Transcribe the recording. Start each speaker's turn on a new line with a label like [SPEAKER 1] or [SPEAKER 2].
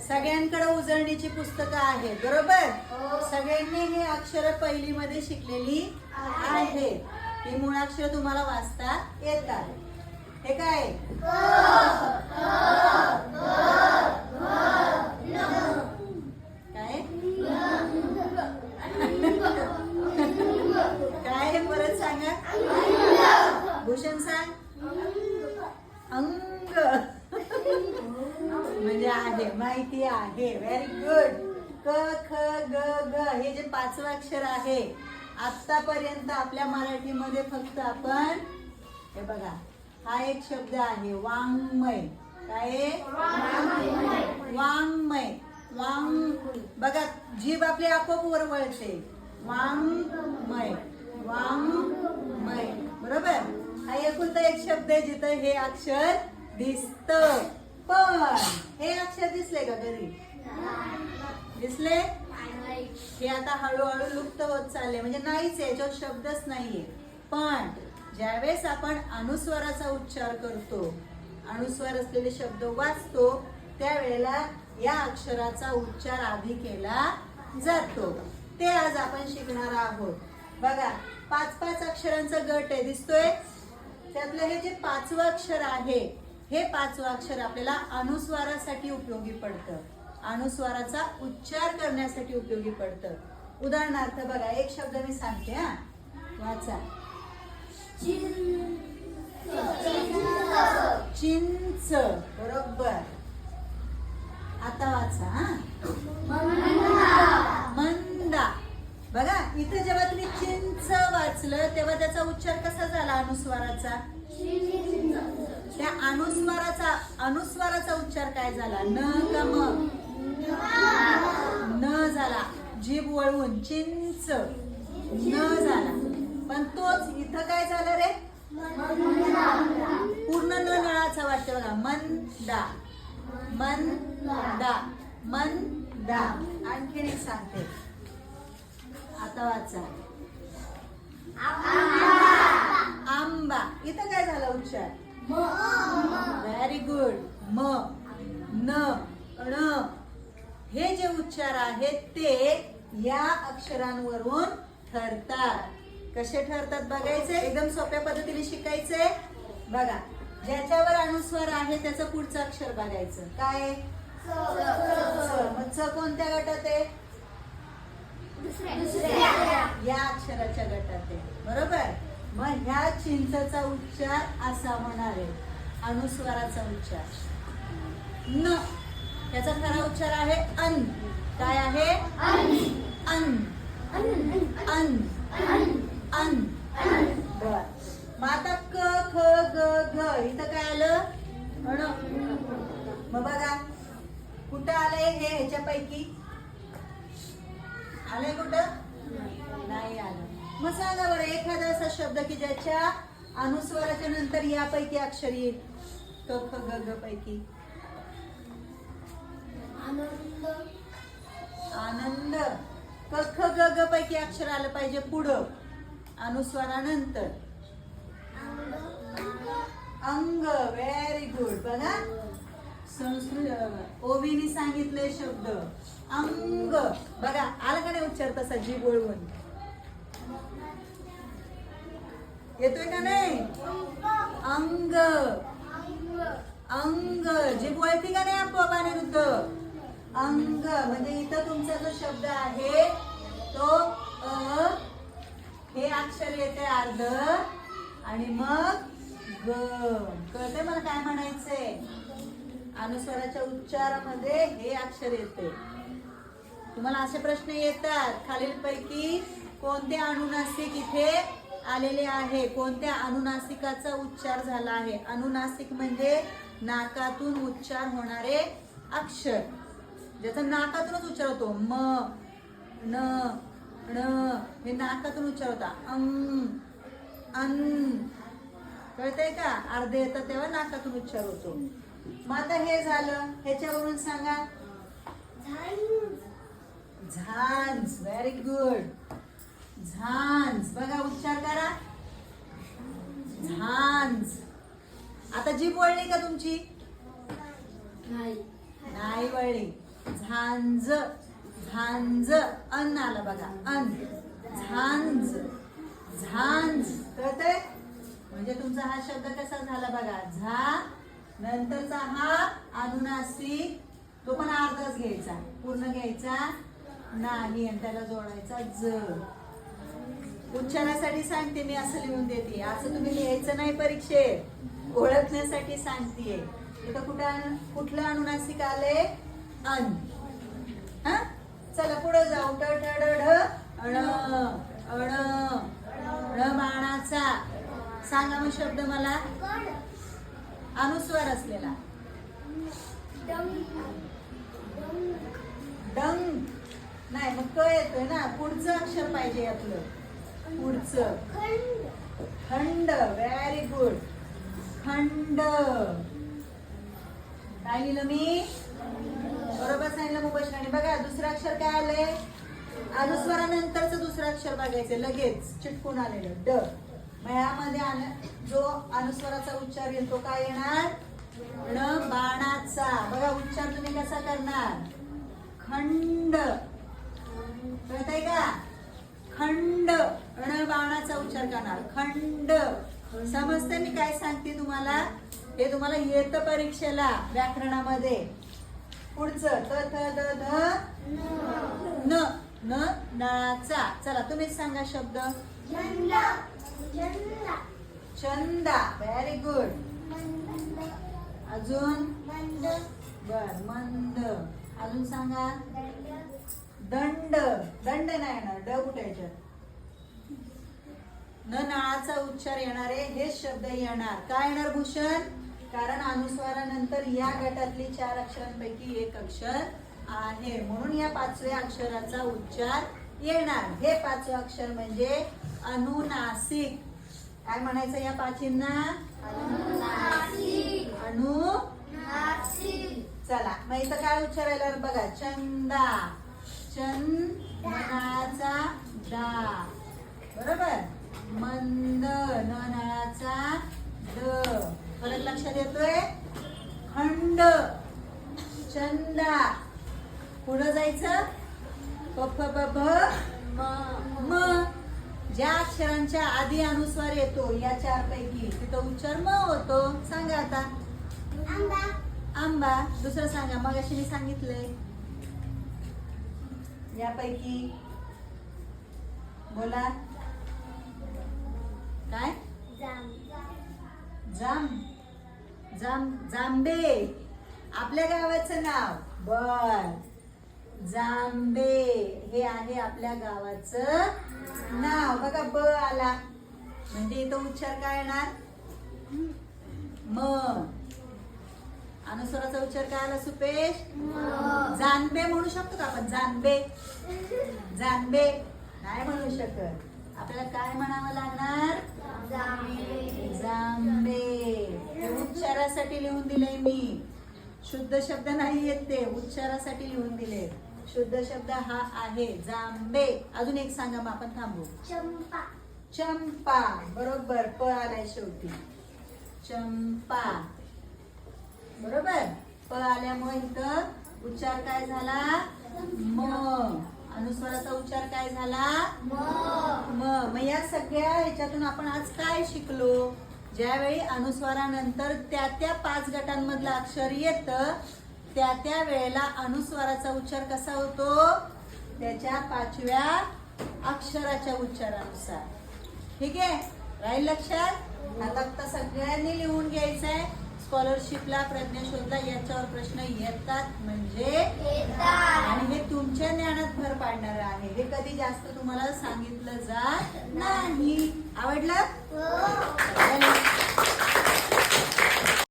[SPEAKER 1] सगळ्यांकडे उजळणीची पुस्तकं आहेत बरोबर सगळ्यांनी हे अक्षर पहिली मध्ये शिकलेली आहेत ही मुळाक्षर तुम्हाला वाचता येतात हे काय काय आहे परत सांगा भूषण सांग अंग म्हणजे आहे माहिती आहे व्हेरी गुड क ख ग ग हे जे पाचवं अक्षर आहे. आत्तापर्यंत आपल्या मराठीमध्ये फक्त आपण हे बघा हा एक शब्द आहे वाङ्मय. काय वाङ्मय. वांग बघा जीभ आपली आपोआप वर वळते. वाङ्मय. वाङ्मय. बरोबर? हा एकुलता एक शब्द आहे जिथं हे अक्षर दिसत. पण हे अक्षर दिसले का घरी? दिसले? हे आता हळूहळू लुप्त होत चालले म्हणजे नाहीच याच्यावर शब्दच नाहीये. पण ज्यावेळेस आपण अनुस्वाराचा उच्चार करतो अनुस्वार असलेले शब्द वाचतो त्यावेळेला या अक्षराचा उच्चार आधी केला जातो. ते आज आपण शिकणार आहोत. बघा पाच पाच अक्षरांचा गट आहे दिसतोय? त्यातलं हे जे पाचवं अक्षर आहे हे पाचवं अक्षर आपल्याला अनुस्वारासाठी उपयोगी पडतं. अनुस्वाराचा उच्चार करण्यासाठी उपयोगी पडतं. उदाहरणार्थ बघा एक शब्द मी सांगते हा. वाचा. चिंच. बरोबर. आता वाचा हा. मंदा. बघा इथे जेव्हा तुम्ही चिंच वाचलं तेव्हा त्याचा उच्चार कसा झाला अनुस्वाराचा त्या अनुस्वाराचा अनुस्वाराचा उच्चार काय झाला? न का मग न झाला जीभ वळवून चिंच. न झाला. पण तोच इथं काय झालं रे? पूर्ण न नळाचा वाटतं बघा. मंदा. मंदा. मंदा. आणखीन एक सांगते. आता वाचा. कसे ठरतात बघायचे? एकदम सोप्या पद्धतीने शिकायचे. बघा ज्याच्यावर अनुस्वार आहे त्याचं पुढचं अक्षर बघायचं. काय? च. मग कोणत्या गटात आहे? या अक्षराच्या गटात आहे. बरोबर? मग ह्या चिंचचा उच्चार असा होणार आहे. अनुस्वाराचा उच्चार. न. त्याचा खरा उच्चार आहे अन. काय आहे? अन. अन. अन. बर. मग आता क ख ग घ इथं काय आलं? अण. मग बघा. कुठं आलंय हे ह्याच्यापैकी? आलंय कुठं? नाही आलं. मग सांगा बरं एखादा असा शब्द की ज्याच्या अनुस्वाराच्या नंतर यापैकी अक्षर येईल. क ख ग घ पैकी. आनंद. क ख ग घ पैकी अक्षर आलं पाहिजे पुढं. अनुस्वारानंतर? अंग व्हेरी गुड बघा. संस्कृत ओवीने सांगितले शब्द. अंग. बघा आला का नाही उच्चार तसा जीव ओळवून येतोय का नाही? अंग. अंग. जीभ वळती का नाही आपोआप अनिरुद्ध? अंग. म्हणजे इथं तुमचा जो शब्द आहे तो अ हे अक्षर येते अर्ध. आणि मग ग. कळते मला काय म्हणायचंय? अनुस्वाराच्या उच्चारामध्ये हे अक्षर येते. तुम्हाला असे प्रश्न येतात. खालीलपैकी कोणते अनुनासिक इथे आलेले आहे? कोणत्या अनुनासिकाचा उच्चार झाला आहे? अनुनासिक म्हणजे नाकातून उच्चार होणारे अक्षर. ज्याचा नाकातूनच उच्चार होतो. म न ण हे नाकातून उच्चार होता अंग अन. कळतंय का? अर्धे येतात तेव्हा नाकातून उच्चार होतो. मग आता हे झालं. ह्याच्यावरून सांगा. झांज. व्हेरी गुड झांज. बघा उच्चार करा. झांज. आता जीभ वळली का तुमची? नाही. वळली झांज. झांज अन आलं बघा अन. झांज झांज. कळतंय? म्हणजे तुमचा हा शब्द कसा झाला बघा? झा नंतरचा हा अनुनासिक तो पण अर्धाच घ्यायचा पूर्ण घ्यायचा नाही आणि त्याला जोडायचा ज. उच्चारासाठी सांगते मी असं लिहून देते. असं तुम्ही लिहायचं नाही परीक्षेत. ओळखण्यासाठी सांगतेय. इथं कुठं कुठलं अनुनासिक आले अन. हा? चला पुढे जाऊ. ट ट ढ अण अण ण बाणाचा सांगा मग शब्द मला. अनुस्वार असलेला. डंग. नाही मग क येतोय ना. पुढचं अक्षर पाहिजे यातलं. पुढचं. खंड. व्हेरी गुड खंड. काय लिहिलं मी? बरोबर सांगितलं मुबशराने बघा दुसरं अक्षर काय आलंय? अनुस्वारानंतरच दुसरं अक्षर बघायचं लगेच. चिटकून आलेलं. ड. मग यामध्ये आलं जो अनुस्वाराचा उच्चार येईल तो काय येणार? ण बाणाचा. बघा उच्चार तुम्ही कसा करणार? खंड. कळतंय का? खंड. ण बाणाचा उच्चार करणार. खंड. समजते मी काय सांगते तुम्हाला? हे तुम्हाला येतं परीक्षेला व्याकरणामध्ये. पुढचं त थ द ध न न नळाचा चला तुम्हीच सांगा शब्द. चंदा व्हेरी गुड अजून? बर मंद. अजून सांगा? दंड. दंड. नाही येणार. ड कुठे याच्यात? न नळाचा उच्चार येणारे हेच शब्द येणार. काय येणार भूषण? कारण अनुस्वारानंतर या गटातली चार अक्षरांपैकी एक अक्षर आहे. म्हणून या पाचव्या अक्षराचा उच्चार येणार. हे पाचवं अक्षर म्हणजे अनुनासिक. काय म्हणायचं या पाचींना? अनु चला मग इथं काय उच्चारायला बघा. चंदा. चंदनाचा दा बरोबर? मंद न नळाचा द लक्षात येतोय खंड चंदा. पुढं जायचं? प ब भ म म. ज्या अक्षरांच्या आधी अनुस्वार येतो या चार पैकी तिथं उच्चार म होतो. सांगा आता. आंबा. दुसरं सांगा. मग अशी मी सांगितलंय. यापैकी. बोला. काय? जाम जाम जांबे. आपल्या गावाचं नाव? बर. जांबे. हे आहे आपल्या गावाचं नाव. बघा ब आला. म्हणजे इथं उच्चार काय येणार? म. अनुस्वाराचा उच्चार काय आला सुपेश? जानबे म्हणू शकतो का आपण? जानबे जानबे नाही म्हणू शकत. आपल्याला काय म्हणावं लागणार? जांबे हे उच्चारासाठी लिहून दिलंय मी. शुद्ध शब्द नाही येत ते. उच्चारासाठी लिहून दिले. शुद्ध शब्द हा आहे. जांबे अजून एक सांगा मग आपण थांबू.
[SPEAKER 2] चंपा.
[SPEAKER 1] चंपा. बरोबर. प आलाय शेवटी. चंपा. बरोबर? प आल्यामुळे इथं उच्चार काय झाला? म. अनुस्वाराचा उच्चार काय झाला? म. मग या सगळ्या ह्याच्यातून आपण आज काय शिकलो? ज्यावेळी अनुस्वारानंतर त्या त्या पाच गटांमधलं अक्षर येतं त्या त्या वेळेला अनुस्वाराचा उच्चार कसा होतो? त्याच्या पाचव्या अक्षराच्या उच्चारानुसार. ठीक आहे? राहील लक्षात? आता आता सगळ्यांनी लिहून घ्यायचंय स्कॉलरशिपला प्रज्ञाशोधला याच्यावर प्रश्न येतात म्हणजे आणि हे तुमच्या ज्ञानात भर पाडणार आहे. हे कधी जास्त तुम्हाला सांगितलं जात नाही. आवडलं?